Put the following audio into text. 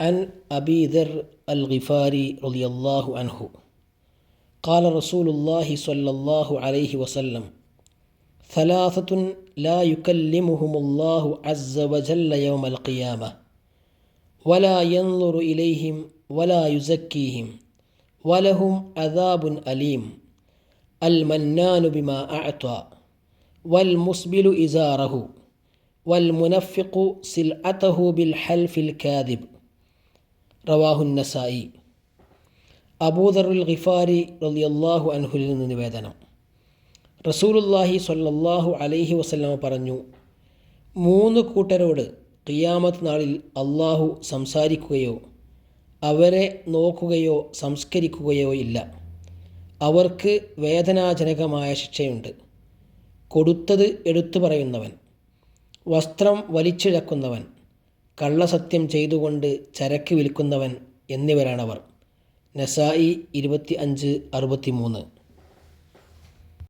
عن أبي ذر الغفاري رضي الله عنه. قال رسول الله صلى الله عليه وسلم ثلاثة لا يكلمهم الله عز وجل يوم القيامة ولا ينظر إليهم ولا يزكيهم ولهم عذاب أليم المنان بما أعطى والمسبل إزاره والمنفق سلعته بالحلف الكاذب. റവാഹു നസായി. അബൂദറുൽ ഖിഫാരി റളിയല്ലാഹു അൻഹുലിൽ നിന്ന് നിവേദനം. റസൂലുല്ലാഹി സ്വല്ലല്ലാഹു അലൈഹി വസ്ലമ പറഞ്ഞു മൂന്ന് കൂട്ടരോട് ഖിയാമത്ത് നാളിൽ അള്ളാഹു സംസാരിക്കുകയോ അവരെ നോക്കുകയോ സംസ്കരിക്കുകയോ ഇല്ല. അവർക്ക് വേദനാജനകമായ ശിക്ഷയുണ്ട്. കൊടുത്തത് എടുത്തു പറയുന്നവൻ വസ്ത്രം വലിച്ചിഴക്കുന്നവൻ കള്ളസത്യം ചെയ്തുകൊണ്ട് ചരക്ക് വിൽക്കുന്നവൻ എന്നിവരാണവർ. നസായി ഇരുപത്തി അഞ്ച് അറുപത്തി മൂന്ന്